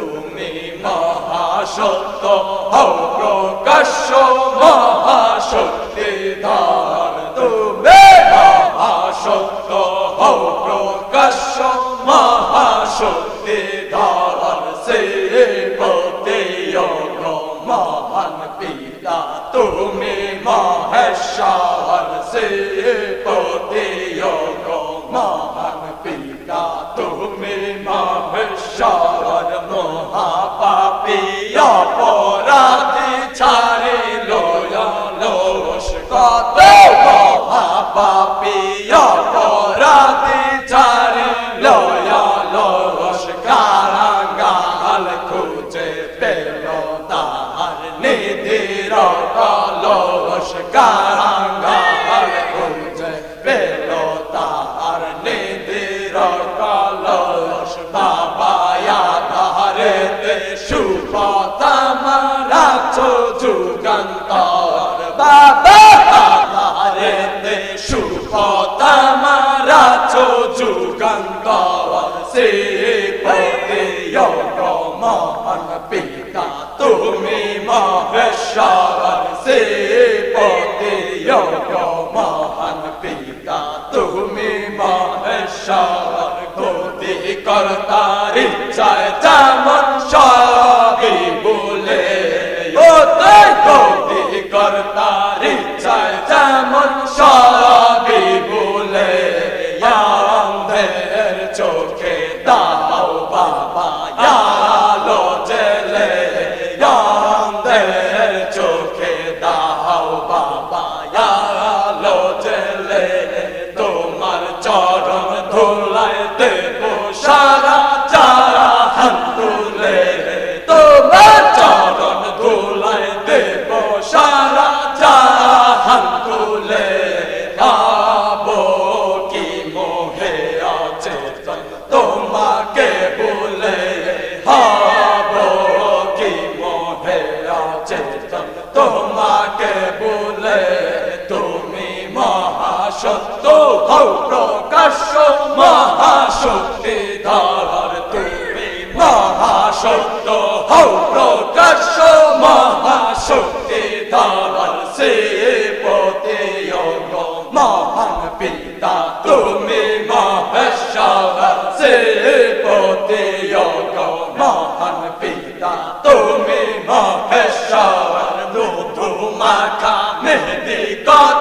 তুমি মহাসত্য, হও প্রকাশ্য মহাশক্তি ধার। তুমি মহাসত্য, হও প্রকাশ্য মহাশক্তি ধার। সে পতে মহান পিতা, তুমি মহেশ্বর। সে পতে কলস কারাগাল খুঁজে পেল তার নিধির কলস। বাবায়া ধারে সুপতামারা যুগান্তর। বাবা ধারে সুপতামারা যুগান্তর। সে পদে মহান পিতা, তুমি মহেশ্বর কর্তার ইচ্ছায় মহাসত্য হও প্রকাশ্য মহাশক্তি ধার তুমি মহাসত্য হও প্রকাশ্য মহাশক্তি ধার সে পতে মহান পিতা তুমি মহেশ্বর, সে পতে মহান পিতা তুমি মহেশ্বর মাখা মেহেদি কথা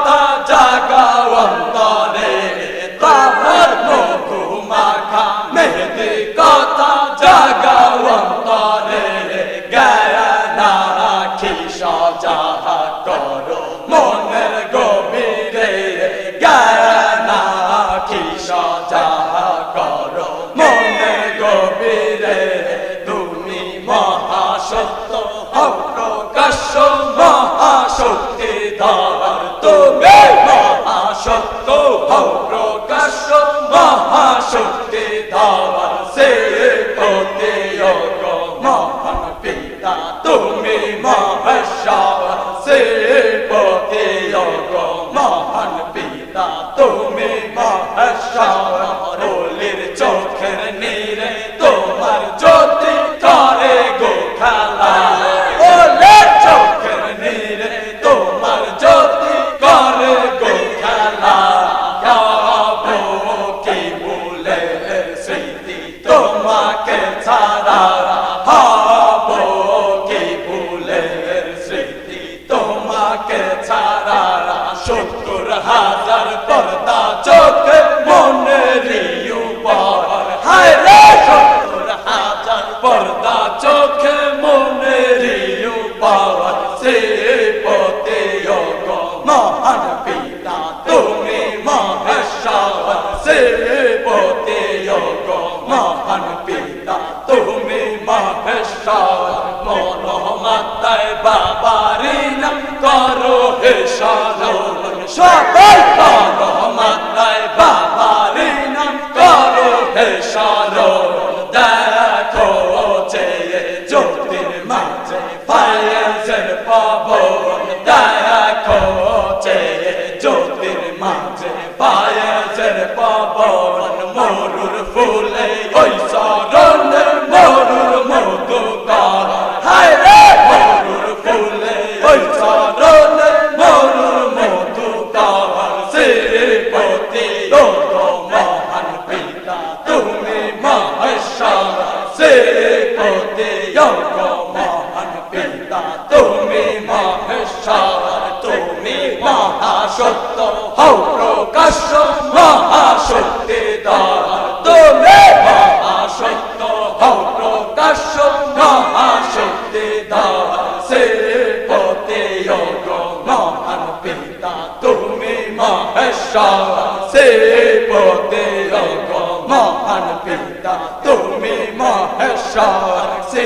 মহাশক্তি ধার তুমি মহাসত্য হও প্রকাশ্য মহাশক্তি ধার সে পতে মহান পিতা, তুমি মহেশ্বর সে পতে মহান পিতা, তুমি মহেশ্বর রোলের চোখের হাজার পর্দা চোখে মনের উপর হায় রে সত্তর হাজার পর্দা চোখে মনের উপর সে পতে মহান পিতা, তুমি মহেশ্বর। সে পতে মহান পিতা, তুমি মহেশ্বর। মন মাতায় বাবারি নাম করো হে সারণ সবাই মাতায় বাবারি করো, হে সারণ দেখো যে জ্যোতির মাঝে ফায়াজের পাবন। দেখো যে জ্যোতির মাঝে ফায়াজের পাবন। মরুর ফুলে ওই মহাসত্য হও। প্রকাশ্য মহাশক্তি দর তুমি মহাসত্য হও। প্রকাশ্য মহাশক্তি দর সে পতে মহান পিতা তুমি মহেশ্বর। সে পতে মহান পিতা তুমি মহেশ্বর। সে